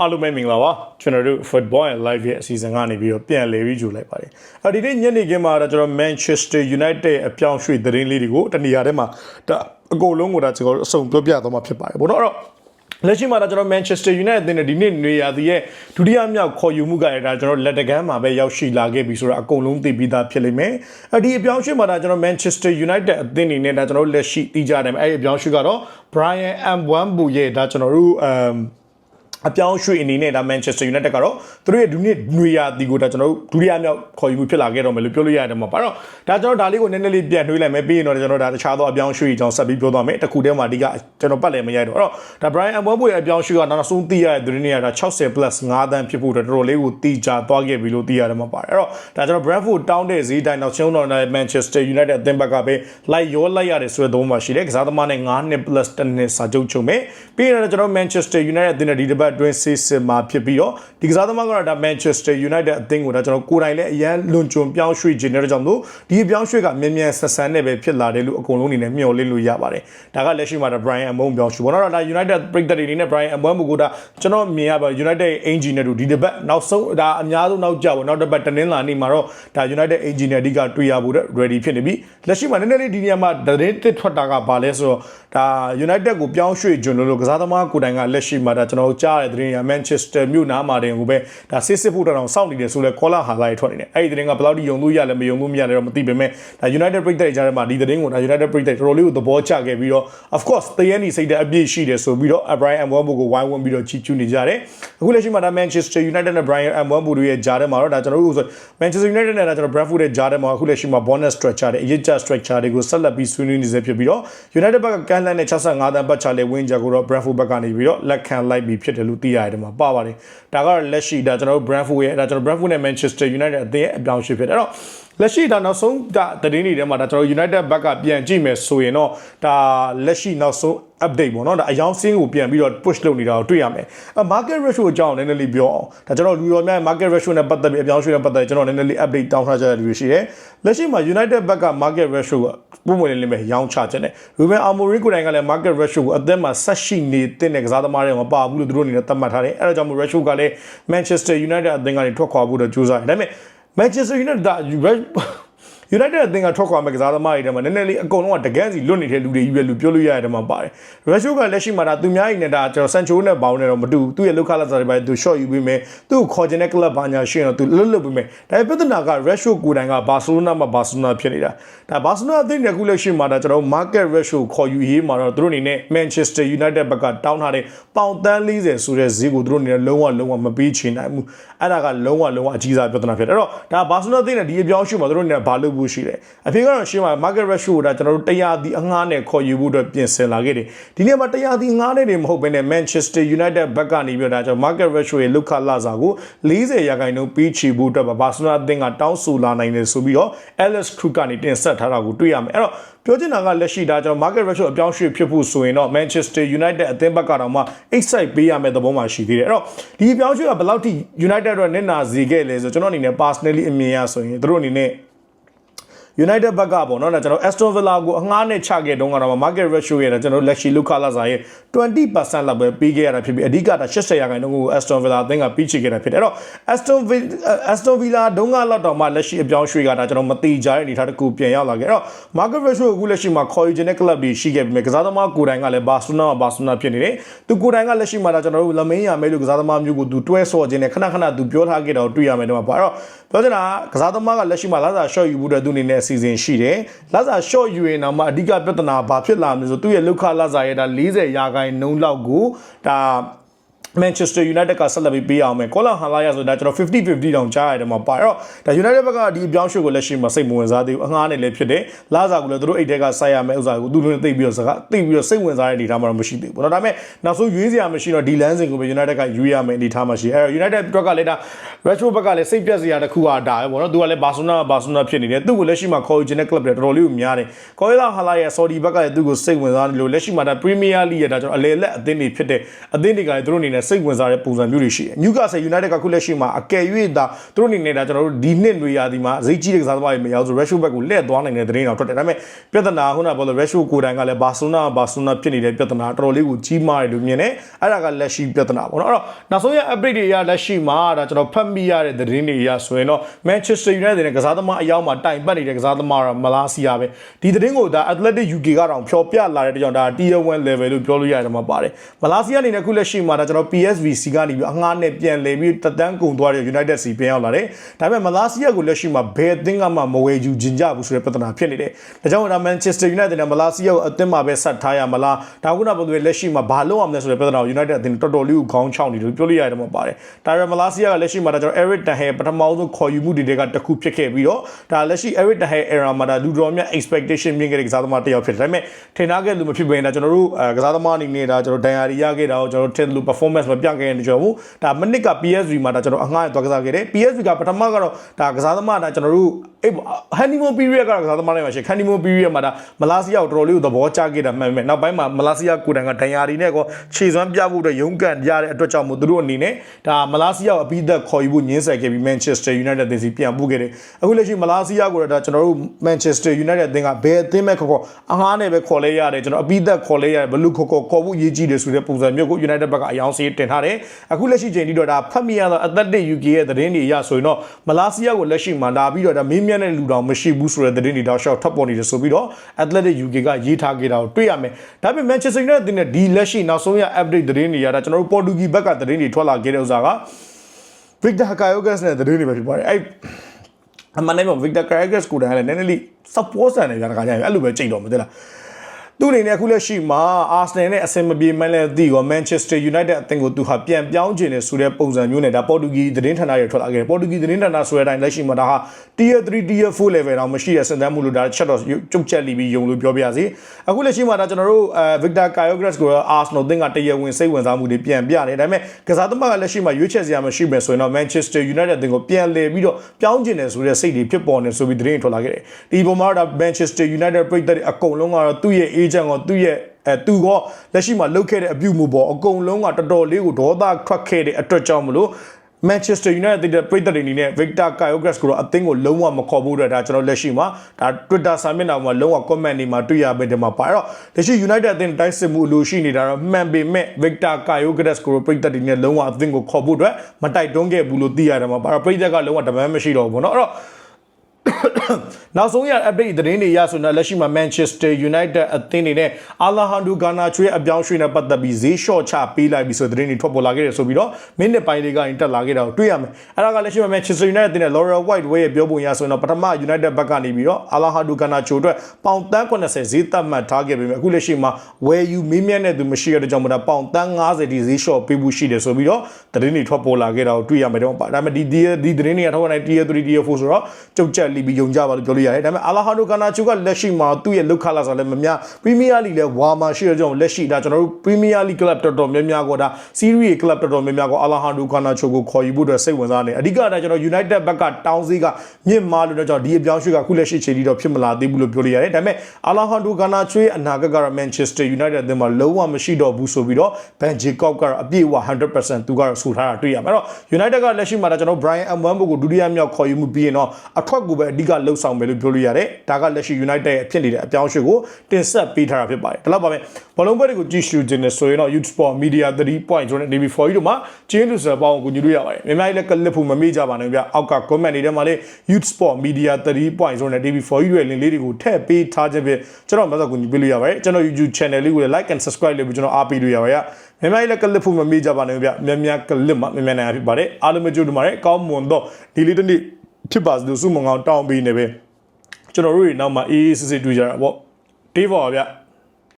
အားလုံးပဲမင်္ဂလာပါကျွန်တော်တို့ Football and Live ရဲ့အစီအစဉ်ကနေပြီးတော့ပြန်လည်ပြီးကြိုလိုက်ပါတယ်အဲဒီနေ့ညနေခင်းမှာတော့ကျွန်တော် Manchester United အပြောင်းရွှေ့သတင်းလေးတွေကိုတနေရာထဲမှာဒါအကုန်လုံးကိုဒါကျွန်တော်အစုံပြောပြသွားမှာဖြစ်ပါတယ်ဘောနော်အဲ့တော့လက်ရှိမှာတော့ကျွန်တော် Manchester United အသင်းနဲ့ဒီနေ့နေရာသီးရဲ့ဒုတိယမြောက်ခေါ်ယူမှုကလည်းဒါကျွန်တော်လက်တကမ်းမှာပဲရောက်ရှိလာခဲ့ပြီဆိုတော့အကုန်လုံးသိပြီးသားဖြစ်လိမ့်မယ်။အဲဒီအပြောင်းအရွှေ့မှာဒါကျွန်တော် Manchester United အသင်းအနေနဲ့ဒါကျွန်တော်လက်ရှိသိကြတယ်အဲဒီအပြောင်းအရွှေ့ကတော့ Brian Mbeumo ရဲ့ဒါကျွန်တော်တို့အမ် အပြောင်းရွှေ့အနေနဲ့ဒါ Manchester United ကတော့သူတို့ရဲ့ဒုနှစ်နွေရာသီကိုဒါကျွန်တော်တို့ဒုတိယမြောက်ခေါ်ယူမှုဖြစ်လာခဲ့တော့မယ်လို့ပြောလို့ရတယ်မှာပါတော့ဒါကျွန်တော်ဒါလေးကိုနည်းနည်းလေးပြန်နှွှေးလိုက်မယ်ပြီးရင်တော့ကျွန်တော်ဒါတခြားသောအပြောင်းရွှေ့အကြောင်းဆက်ပြီးပြောသွားမယ်တခုတည်းမှာအဓိကကျွန်တော်ပတ်လည်းမရိုက်တော့အဲ့တော့ဒါ Brian Mbeumo ရဲ့အပြောင်းရွှေ့ကနောက်ဆုံးသိရတဲ့ဒုနေ့ကဒါ60 plus 5တန်းဖြစ်ဖို့တော်တော်လေးကိုတီချသွားခဲ့ပြီလို့သိရတယ်မှာပါတယ်အဲ့တော့ဒါကျွန်တော် Brentford တောင်းတဲ့ဈေးတိုင်းနောက်ဆုံးတော့ Manchester United အသင်းဘက်ကပဲလိုက်ရောလိုက်ရတယ်ဆိုတဲ့သုံးပါရှိတယ်ကစားသမားနဲ့9နှစ် plus 10နှစ်စာချုပ်ချုပ်မယ်ပြီးရင်တော့ကျွန်တော် Manchester United အသင်းနဲ့ဒီတစ်ပတ်အတွင်းဆေးစစ်မှာဖြစ်ပြီးတော့ဒီကစားသမားကတော့ဒါ Manchester United အသင်းကိုဒါကျွန်တော်ကိုယ်တိုင်လည်းအရန်လွန်ကျွံပြောင်းရွှေ့ခြင်းတဲ့ကြောင့်မို့ဒီအပြောင်းရွှေ့ကမြန်မြန်ဆက်ဆန်းနဲ့ပဲဖြစ်လာတယ်လို့အကုန်လုံးအနေနဲ့မျှော်လင့်လို့ရပါတယ်ဒါကလက်ရှိမှာဒါ Brian Mbeumo ပြောင်းရွှေ့ဘောနော်ဒါ United ပြည်သက်တွေအနေနဲ့ Brian Mbeumo ကိုဒါကျွန်တော်မြင်ရပါ United Engineer တို့ဒီတစ်ပတ်နောက်ဆုံးဒါအများဆုံးနောက်ကြပါနောက်တစ်ပတ်တနင်္လာနေ့မှာတော့ဒါ United Engineer အဓိကတွေ့ရဖို့ ready ဖြစ်နေပြီလက်ရှိမှာနည်းနည်းလေးဒီနေရာမှာသတင်းတစ်ထွက်တာကဘာလဲဆိုတော့ဒါ United ကိုပြောင်းရွှေ့ကျွန်းလို့ကစားသမားကိုယ်တိုင်ကလက်ရှိမှာဒါကျွန်တော်ကြားတဲ့သတင်းက Manchester မြို့နားမှာတင်ကိုပဲဒါစစ်စစ်ဖို့တောင်စောင့်နေတယ်ဆိုလဲ caller highlight ထွက်နေတယ်အဲ့ဒီသတင်းကဘယ်လောက်ထိယုံလို့ရလဲမယုံလို့မရလဲတော့မသိပေမဲ့ဒါ United ပြည်သက်ကြားထဲမှာဒီသတင်းကိုဒါ United ပြည်သက်တော်တော်လေးကိုသဘောကျခဲ့ပြီးတော့ of course တရနီစိတ်တဲ့အပြည့်ရှိတယ်ဆိုပြီးတော့ Brian Mbeumo ကိုဝိုင်းဝန်းပြီးတော့ချီးကျူးနေကြတယ်အခုလက်ရှိမှာဒါ Manchester United နဲ့ Brian Mbeumo တို့ရဲ့ကြားထဲမှာတော့ဒါကျွန်တော်တို့ဆို Manchester United နဲ့ဒါကျွန်တော် Brentford ရဲ့ကြားထဲမှာအခုလက်ရှိမှာ bonus structure တွေအရေးကြ structure တွေကိုဆက်လက်ပြီးဆွေးနွေးနေစေဖြစ်ပြီးတော့ United ဘက်ကကန်လန်နဲ့65တန်းပတ်ချလေဝင်းချက်ကိုတော့ Brentford ဘက်ကနေပြီးတော့လက်ခံလိုက်ပြီးဖြစ်တယ်လို့သိရတယ်မှာပါပါတယ်ဒါကတော့လက်ရှိဒါကျွန်တော်တို့ Brentford ရဲ့ဒါကျွန်တော် Brentford နဲ့ Manchester United အသင်းအပြောင်းအရွှေ့ဖြစ်တယ်အဲ့တော့ လက်ရှိဒါနောက်ဆုံးဒါသတင်းတွေထဲမှာဒါကျွန်တော် United ဘက်ကပြန်ကြည့်မယ်ဆိုရင်တော့ဒါလက်ရှိနောက်ဆုံး update ပေါ့နော်ဒါအယောင်စင်းကိုပြန်ပြီးတော့ push လုပ်နေတာကိုတွေ့ရမယ်အ market ratio အကြောင်းနည်းနည်းလေးပြောအောင်ဒါကျွန်တော်လူတော်များ market ratio နဲ့ပတ်သက်ပြီးအပြောင်းအရွှေ့နဲ့ပတ်သက်ကျွန်တော်နည်းနည်းလေး update တောင်းထားကြတဲ့လူတွေရှိတယ်လက်ရှိမှာ United ဘက်က market ratio ကပုံမှန်လေးပဲရောင်းချခြင်းတယ် Ruben Amorim ကိုယ်တိုင်ကလည်း market ratio ကိုအသက်မှာဆက်ရှိနေတဲ့ကစားသမားတွေမပါဘူးလို့သူတို့အနေနဲ့သတ်မှတ်ထားတယ်အဲဒါကြောင့် ratio ကလည်း Manchester United အသင်းကနေထွက်ခွာဖို့တော့ကြိုးစားတယ်ဒါပေမဲ့ Manchester United ဒါ United အသင်းကထွက်ခွာမဲ့ကစားသမားတွေထဲမှာနည်းနည်းလေးအကုန်လုံးကတကန်းစီလွတ်နေတဲ့လူတွေကြီးပဲလို့ပြောလို့ရတဲ့ထဲမှာပါတယ်။ Ratio ကလက်ရှိမှာဒါသူများကြီးနဲ့ဒါကျွန်တော် Sancho နဲ့ဘောင်းနဲ့တော့မတူဘူး။သူ့ရဲ့လောက်ခလာစားတွေပဲသူ short ယူပြီးမယ်။သူ့ကိုခေါ်ခြင်းတဲ့ club ဘာညာရှိရင်တော့သူလွတ်လွတ်ပြီးမယ်။ဒါပေမဲ့ပြဿနာက Ratio ကိုယ်တိုင်က Barcelona မှာ Barcelona ဖြစ်နေတာ။ဒါ Barcelona အသင်းကအခုလက်ရှိမှာဒါကျွန်တော် market ratio ခေါ်ယူရေးမှာတော့သူတို့အနေနဲ့ Manchester United ဘက်ကတောင်းထားတဲ့ပေါင်တန်း40ဆိုတဲ့ဈေးကိုသူတို့အနေနဲ့လုံးဝလုံးဝမပေးချင်နိုင်ဘူး။အဲ့ဒါကလုံးဝလုံးဝအကြီးစားပြဿနာဖြစ်တယ်။အဲ့တော့ဒါ Barcelona အသင်းနဲ့ဒီအပြောင်းအရွှေ့မှာသူတို့အနေနဲ့ဘာလုပ်ဖို့ရှိလဲ။အဖေကတော့ရှင်းပါ market ratio ကိုဒါကျွန်တော်တို့တရားဒီအငှားနဲ့ခေါ်ယူဖို့အတွက်ပြင်ဆင်လာခဲ့တယ်ဒီနေ့မှာတရားဒီငှားနဲ့တွေမဟုတ်ဘဲနဲ့ Manchester United ဘက်ကနေပြီးတော့ဒါကျွန်တော် market ratio ရဲ့လောက်ခလာစာကို40ရာခိုင်နှုန်းပြီးချီဖို့အတွက်ပါ Barcelona အသင်းကတောင်းဆိုလာနိုင်တယ်ဆိုပြီးတော့ Alex Krug ကနေတင်ဆက်ထားတာကိုတွေ့ရမယ်အဲ့တော့ပြောချင်တာကလက်ရှိဒါကျွန်တော် market ratio အပြောင်းရွှေ့ဖြစ်ဖို့ဆိုရင်တော့ Manchester United အသင်းဘက်ကတော့မှ excite ပေးရမယ့်သဘောမှရှိသေးတယ်အဲ့တော့ဒီအပြောင်းရွှေ့ကဘယ်လောက်ထိ United တော့နစ်နာစေခဲ့လဲဆိုကျွန်တော်အနေနဲ့ personally အမြင်ရဆိုရင်တို့အနေနဲ့ United ဘက်ကပေါ့နော်ဒါကျွန်တော် Aston Villa ကိုအငှားနဲ့ချခဲ့တုန်းကတော့ market ratio ရဲ့ကျွန်တော်လက်ရှိလုခလာစာရဲ့20%လောက်ပဲပေးခဲ့ရတာဖြစ်ပြီးအဓိကတာ80ရာခိုင်နှုန်းကို Aston Villa အသင်းကပြီးချခဲ့တာဖြစ်တယ်အဲ့တော့ Aston Villa Aston Villa ဒုံးကလောက်တော့မှလက်ရှိအပြောင်းရွှေ့ကဒါကျွန်တော်မတိကြတဲ့အနေအထားတစ်ခုပြန်ရောက်လာခဲ့အဲ့တော့ market ratio ကိုအခုလက်ရှိမှာခေါ်ယူခြင်းတဲ့ club တွေရှိခဲ့ပြီကစားသမားကိုယ်တိုင်ကလည်း Barcelona မှာ Barcelona ဖြစ်နေတယ်သူကိုယ်တိုင်ကလက်ရှိမှာဒါကျွန်တော်တို့လမင်းရမဲလို့ကစားသမားမျိုးကိုသူတွဲဆော်ခြင်းနဲ့ခဏခဏသူပြောထားခဲ့တော့တွေ့ရမယ်တော့ပါအဲ့တော့ပြောချင်တာကစားသမားကလက်ရှိမှာလာစာ short ယူဖို့တဲ့သူအနေနဲ့အစီအစဉ်ရှိတယ်လာစာ short ယူရင်တော့မှအဓိကပြဿနာဘာဖြစ်လာမလဲဆိုသူ့ရဲ့လောက်ခလာစာရဲ့ဒါ40ရာခိုင်နှုန်းလောက်ကိုဒါ Manchester United ကဆက်လက်ပြီးပေးအောင်မယ်။ Kola Halaya ဆိုတာကျွန်တော်50-50တောင်ကြားရတယ်မှာပါ။အဲ့တော့ဒါ United ဘက်ကဒီအပြောင်းအရွှေ့ကိုလက်ရှိမှာစိတ်မဝင်စားသေးဘူး။အငှားနဲ့လည်းဖြစ်တယ်။လာစာကိုလည်းသူတို့အိတ်ထဲကဆိုက်ရမယ်ဥစားကိုသူတို့နဲ့သိပြီးတော့စကားသိပြီးတော့စိတ်ဝင်စားတဲ့အနေအထားမှာတော့မရှိသေးဘူး။ဒါပေမဲ့နောက်ဆုံးရွေးစရာမရှိတော့ဒီလမ်းစဉ်ကိုပဲ United ကရွေးရမယ်အနေအထားမှာရှိ။အဲ့တော့ United ဘက်ကလည်းဒါ Retro ဘက်ကလည်းစိတ်ပြက်စရာတစ်ခုဟာဒါပဲပေါ့နော်။သူကလည်း Barcelona Barcelona ဖြစ်နေတယ်။သူ့ကိုလက်ရှိမှာခေါ်ယူခြင်းတဲ့ club တွေတော်တော်လေးကိုများတယ်။ Kola Halaya Saudi ဘက်ကလည်းသူ့ကိုစိတ်ဝင်စားတယ်လို့လက်ရှိမှာဒါ Premier League ရတာကျွန်တော်အလေလက်အသင်းတွေဖြစ်တဲ့အသင်းတွေကလည်းသူတို့အနေနဲ့စိတ်ဝင်စားတဲ့ပုံစံမျိုးတွေရှိတယ်။ Newcastle United ကခုလက်ရှိမှာအကယ်၍ဒါသူတို့အနေနဲ့ဒါကျွန်တော်တို့ဒီနှစ်တွေရာဒီမှာဈေးကြီးတဲ့ကစားသမားတွေမရောက်ဆို Rashford ဘက်ကိုလှည့်သွားနိုင်တဲ့သတင်းတော်ထွက်တယ်။ဒါပေမဲ့ပြဿနာခုနကပြောလို့ Rashford ကိုယ်တိုင်ကလည်း Barcelona Barcelona ဖြစ်နေတဲ့ပြဿနာတော်တော်လေးကိုကြီးမားတယ်လို့မြင်တယ်။အဲ့ဒါကလက်ရှိပြဿနာပေါ့နော်။အဲ့တော့နောက်ဆုံးရ update တွေအရလက်ရှိမှာဒါကျွန်တော်ဖတ်မိရတဲ့သတင်းတွေအရဆိုရင်တော့ Manchester United နဲ့ကစားသမားအယောက်မှာတိုင်ပတ်နေတဲ့ကစားသမားကမလာစီယာပဲ။ဒီသတင်းကိုဒါ Athletic UK ကတော့ဖျော်ပြလာတဲ့ကြောင့်ဒါ Tier 1 level လို့ပြောလို့ရတယ်မှာပါတယ်။မလာစီယာအနေနဲ့ခုလက်ရှိမှာဒါကျွန်တော် PSV စီကနေပြီးအငှားနဲ့ပြန်လည်ပြီးတက်တန်းကုန်သွားတဲ့ United စီပြန်ရောက်လာတယ်။ဒါပေမဲ့မလာစီယာကိုလက်ရှိမှာဘယ်အသင်းကမှမဝယ်ယူခြင်းကြဘူးဆိုတဲ့ပြဿနာဖြစ်နေတယ်။ဒါကြောင့်ဒါ Manchester United နဲ့မလာစီယာကိုအသင်းမှာပဲဆက်ထားရမလား။ဒါကခုနကပြောတဲ့လက်ရှိမှာဘာလုပ်အောင်လဲဆိုတဲ့ပြဿနာကို United အသင်းတော်တော်လေးကိုခေါင်းချောင်းနေတယ်လို့ပြောလို့ရတယ်မှာပါတယ်။ဒါပေမဲ့မလာစီယာကလက်ရှိမှာဒါကျွန်တော် Eric Ten Hag ပထမဆုံးခေါ်ယူမှုတွေကတစ်ခုဖြစ်ခဲ့ပြီးတော့ဒါလက်ရှိ Eric Ten Hag era မှာဒါလူတော်မြတ် expectation မြင်ခဲ့တဲ့ကစားသမားတစ်ယောက်ဖြစ်တယ်။ဒါပေမဲ့ထင်ထားခဲ့လို့မဖြစ်ဘဲဒါကျွန်တော်တို့ကစားသမားအနေနဲ့ဒါကျွန်တော်ဒန်ယာရီရခဲ့တာကိုကျွန်တော်ထင်လို့ performance မပြခဲ့တဲ့ကြောင့်မို့ဒါမနစ်က PSV မှာဒါကျွန်တော်အငှားရသွားကစားခဲ့တယ် PSV ကပထမကတော့ဒါကစားသမားဒါကျွန်တော်တို့အေး honeymoon period ကတော့ကစားသမားတွေမှာရှိ honeymoon period မှာဒါမလာစီယာကိုတော်တော်လေးကိုသဘောကျခဲ့တာမှန်ပဲနောက်ပိုင်းမှာမလာစီယာကိုယ်တိုင်ကဒန်ယာရီနဲ့ကောခြေစွမ်းပြဖို့အတွက်ရုန်းကန်ရတဲ့အတွက်ကြောင့်မို့သူတို့အနေနဲ့ဒါမလာစီယာကိုအပြီးသက်ခေါ်ယူဖို့ညှင်းဆန်ခဲ့ပြီး Manchester United အသင်းစီပြန်ပို့ခဲ့တယ်အခုလက်ရှိမလာစီယာကိုတော့ဒါကျွန်တော်တို့ Manchester United အသင်းကဘယ်အသင်းမဲ့ခေါ်ခေါ်အငှားနဲ့ပဲခေါ်လဲရတယ်ကျွန်တော်အပြီးသက်ခေါ်လဲရတယ်ဘလူးခေါ်ခေါ်ခေါ်ဖို့ရေးကြည့်တယ်ဆိုတဲ့ပုံစံမျိုးကို United ဘက်ကအယောင်စီတင်ထားတယ်အခုလက်ရှိချိန်ထိတော့ဒါဖတ်မိရတော့ Athletic UK ရဲ့သတင်းတွေအရဆိုရင်တော့မလာစီယာကိုလက်ရှိမှာလာပြီးတော့ဒါမင်းမြတ်တဲ့လူတော်မရှိဘူးဆိုတဲ့သတင်းတွေတော့ရှောက်ထပ်ပေါ်နေတယ်ဆိုပြီးတော့ Athletic UK ကရေးထားခဲ့တာကိုတွေ့ရမယ်ဒါပေမဲ့ Manchester United အသင်းနဲ့ဒီလက်ရှိနောက်ဆုံးရ update သတင်းတွေရတာကျွန်တော်တို့ Portuguese ဘက်ကသတင်းတွေထွက်လာခဲ့တဲ့ဥစ္စာက Victor Hakayogas နဲ့သတင်းတွေပဲဖြစ်ပါတယ်အဲ့အမှန်တမ်းပြော Victor Carreras ကိုယ်တိုင်ကလည်းနည်းနည်းလေး support ဆန်နေကြတာခါကျရင်အဲ့လိုပဲကြိတ်တော့မသိလား သူ့အနေနဲ့အခုလက်ရှိမှာ Arsenal နဲ့အဆင်မပြေမှန်းလည်းသိကော Manchester United အသင်းကိုသူဟာပြန်ပြောင်းခြင်းနဲ့ဆိုတဲ့ပုံစံမျိုးနဲ့ဒါပေါ်တူဂီသတင်းဌာနတွေထွက်လာခဲ့တယ်ပေါ်တူဂီသတင်းဌာနဆိုတဲ့အတိုင်းလက်ရှိမှာဒါဟာ Tier 3 Tier 4 level တော့မရှိတဲ့စံတမ်းမှုလို့ဒါချက်တော့ကျုပ်ချက်လီပြီးယုံလို့ပြောပြရစီအခုလက်ရှိမှာဒါကျွန်တော်တို့အဲ Victor Kyogras ကို Arsenal အသင်းကတရားဝင်စိတ်ဝင်စားမှုတွေပြန်ပြနေဒါပေမဲ့ကစားသမားကလက်ရှိမှာရွေးချယ်စရာမရှိမယ်ဆိုရင်တော့ Manchester United အသင်းကိုပြန်လည်ပြီးတော့ပြောင်းခြင်းနဲ့ဆိုတဲ့စိတ်တွေဖြစ်ပေါ်နေဆိုပြီးသတင်းထွက်လာခဲ့တယ်ဒီပုံမှာတော့ Manchester United ပြည်သက်အကုန်လုံးကတော့သူ့ရဲ့ agent ကသူ့ရဲ့အဲသူကလက်ရှိမှာလုတ်ခဲ့တဲ့အပြုမှုပေါ်အကုန်လုံးကတော်တော်လေးကိုဒေါသထွက်ခဲ့တဲ့အတွက်ကြောင့်မလို့ Manchester United တဲ့ပြည်သက်တွေအနေနဲ့ Victor Kyogras ကိုတော့အသင်းကိုလုံးဝမခေါ်ဘူးတဲ့ဒါကျွန်တော်လက်ရှိမှာဒါ Twitter စာမျက်နှာမှာလုံးဝ comment တွေမှာတွေ့ရပေတယ်မှာပါအဲ့တော့လက်ရှိ United အသင်းတိုင်းစစ်မှုလို့ရှိနေတာတော့မှန်ပေမဲ့ Victor Kyogras ကိုပြည်သက်တွေနဲ့လုံးဝအသင်းကိုခေါ်ဖို့အတွက်မတိုက်တွန်းခဲ့ဘူးလို့သိရတယ်မှာပါအဲ့တော့ပြည်သက်ကလုံးဝတမန်မရှိတော့ဘူးပေါ့နော်အဲ့တော့ နောက်ဆုံးရ update သတင်းတွေရဆိုတော့လက်ရှိမှာ Manchester United အသင်းတွေနဲ့ Alejandro Garnacho ရဲ့အပြောင်းရွှေ့နဲ့ပတ်သက်ပြီးဈေးလျှော့ချပေးလိုက်ပြီးဆိုတဲ့သတင်းတွေထွက်ပေါ်လာခဲ့တယ်ဆိုပြီးတော့မိနစ်ပိုင်းလေးကနေတက်လာခဲ့တာကိုတွေ့ရမယ်။အဲ့ဒါကလက်ရှိမှာ Manchester United အသင်းနဲ့ Laurel White ဝဲရဲ့ပြောပုံရဆိုရင်တော့ပထမ United ဘက်ကနေပြီးတော့ Alejandro Garnacho အတွက်ပေါင်တန်း80ဈေးသတ်မှတ်ထားခဲ့ပေမဲ့အခုလက်ရှိမှာဝယ်ယူမေးမြန်းတဲ့သူမရှိတဲ့ကြောင့်မလို့ပေါင်တန်း90ဒီဈေးလျှော့ပေးဖို့ရှိတယ်ဆိုပြီးတော့သတင်းတွေထွက်ပေါ်လာခဲ့တာကိုတွေ့ရမယ်တော့ဒါပေမဲ့ဒီဒီသတင်းတွေကထောက်ကနေ Tier 3 Tier 4ဆိုတော့ကြုတ်ချက်လီပြီးယုံကြပါလို့ပြောလို့ရတယ်ဒါပေမဲ့အာလာဟာဒိုကာနာချူကလက်ရှိမှာသူ့ရဲ့လုခလာဆိုလည်းမများပရီးမီးယားလီလည်းဝါမှာရှိတဲ့ကြောင့်လက်ရှိဒါကျွန်တော်တို့ပရီးမီးယားလီကလပ်တော်တော်များများကဒါစီးရီးကလပ်တော်တော်များများကအာလာဟာဒိုကာနာချူကိုခေါ်ယူဖို့အတွက်စိတ်ဝင်စားနေအဓိကဒါကျွန်တော် United ဘက်ကတောင်းစီးကမြင့်မားလို့တော့ကျွန်တော်ဒီအပြောင်းရွှေ့ကခုလက်ရှိချိန်ထိတော့ဖြစ်မလာသေးဘူးလို့ပြောလို့ရတယ်ဒါပေမဲ့အာလာဟာဒိုကာနာချူရဲ့အနာဂတ်ကတော့ Manchester United အသင်းမှာလုံးဝမရှိတော့ဘူးဆိုပြီးတော့ Ben Jacob ကတော့အပြည့်အဝ100%သူကတော့ဆိုထားတာတွေ့ရမှာအဲ့တော့ United ကလက်ရှိမှာဒါကျွန်တော် Brian Mbeumo ကိုဒုတိယမြောက်ခေါ်ယူမှုပြီးရင်တော့အထွက်ကိုပဲအဓိကလှုပ်ဆောင်မယ်လို့ပြောလို့ရတယ်ဒါကလက်ရှိ United ရဲ့ဖြစ်နေတဲ့အပြောင်းအရွှေ့ကိုတင်ဆက်ပေးထားတာဖြစ်ပါတယ်ဒါတော့ပါမယ်ဘောလုံးပွဲတွေကိုကြည့်ရှုခြင်းနဲ့ဆိုရင်တော့ Youth Sport Media 3 point ဆိုတဲ့ DB4 တို့မှာကျင်းလူစပေါင်းကိုညွှန်လို့ရပါတယ်မြန်မာပြည်လည်းကလစ်ဖို့မမေ့ကြပါနဲ့ဗျအောက်က comment တွေထဲမှာလေ Youth Sport Media 3 point ဆိုတဲ့ DB4 ရဲ့ link လေးတွေကိုထည့်ပေးထားခြင်းဖြင့်ကျွန်တော်မဆက်ကူညီပေးလို့ရပါတယ်ကျွန်တော် YouTube channel လေးကိုလည်း like and subscribe လုပ်ပြီးကျွန်တော်အားပေးလို့ရပါတယ်မြန်မာပြည်လည်းကလစ်ဖို့မမေ့ကြပါနဲ့ဗျမြန်မြန်ကလစ်မှာမြန်မြန်နိုင်ဖြစ်ပါတယ်အားလုံးပဲကြိုးတူပါတယ်ကောင်းမွန်တော့ဒီလေးတစ်နေ့ ဖြစ်ပါစေလို့ဆုမွန်ကောင်းတောင်းပေးနေပဲကျွန်တော်တို့တွေနောက်မှာအေးအေးဆေးဆေးတွေ့ကြတာပေါ့တေးပါဗျ